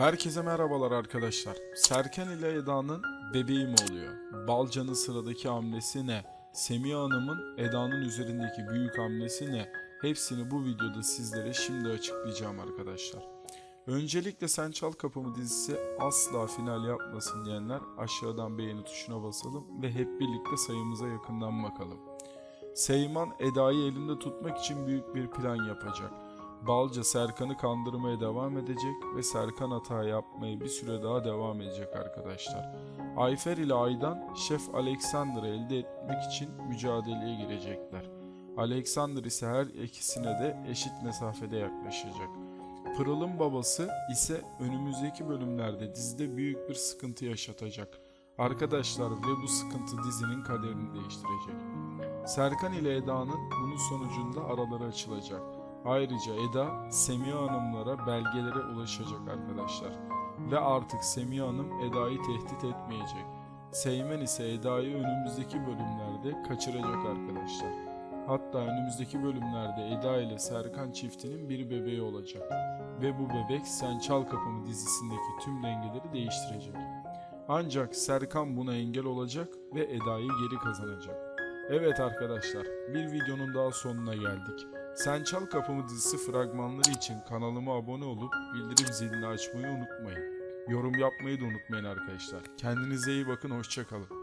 Herkese merhabalar arkadaşlar. Serkan ile Eda'nın bebeği mi oluyor? Balcan'ın sıradaki hamlesi ne? Semiha Hanım'ın Eda'nın üzerindeki büyük hamlesi ne? Hepsini bu videoda sizlere şimdi açıklayacağım arkadaşlar. Öncelikle Sen Çal Kapımı dizisi asla final yapmasın diyenler aşağıdan beğeni tuşuna basalım ve hep birlikte sayımıza yakından bakalım. Seyman Eda'yı elinde tutmak için büyük bir plan yapacak. Balca Serkan'ı kandırmaya devam edecek ve Serkan hata yapmaya bir süre daha devam edecek arkadaşlar. Ayfer ile Aydan Şef Alexander'ı elde etmek için mücadeleye girecekler. Alexander ise her ikisine de eşit mesafede yaklaşacak. Pırıl'ın babası ise önümüzdeki bölümlerde dizide büyük bir sıkıntı yaşatacak. Arkadaşlar ve bu sıkıntı dizinin kaderini değiştirecek. Serkan ile Eda'nın bunun sonucunda araları açılacak. Ayrıca Eda, Semiha Hanımlara belgelere ulaşacak arkadaşlar. Ve artık Semiha Hanım Eda'yı tehdit etmeyecek. Seymen ise Eda'yı önümüzdeki bölümlerde kaçıracak arkadaşlar. Hatta önümüzdeki bölümlerde Eda ile Serkan çiftinin bir bebeği olacak. Ve bu bebek Sen Çal Kapımı dizisindeki tüm dengeleri değiştirecek. Ancak Serkan buna engel olacak ve Eda'yı geri kazanacak. Evet arkadaşlar, bir videonun daha sonuna geldik. Sen Çal Kapımı dizisi fragmanları için kanalıma abone olup bildirim zilini açmayı unutmayın. Yorum yapmayı da unutmayın arkadaşlar. Kendinize iyi bakın, hoşçakalın.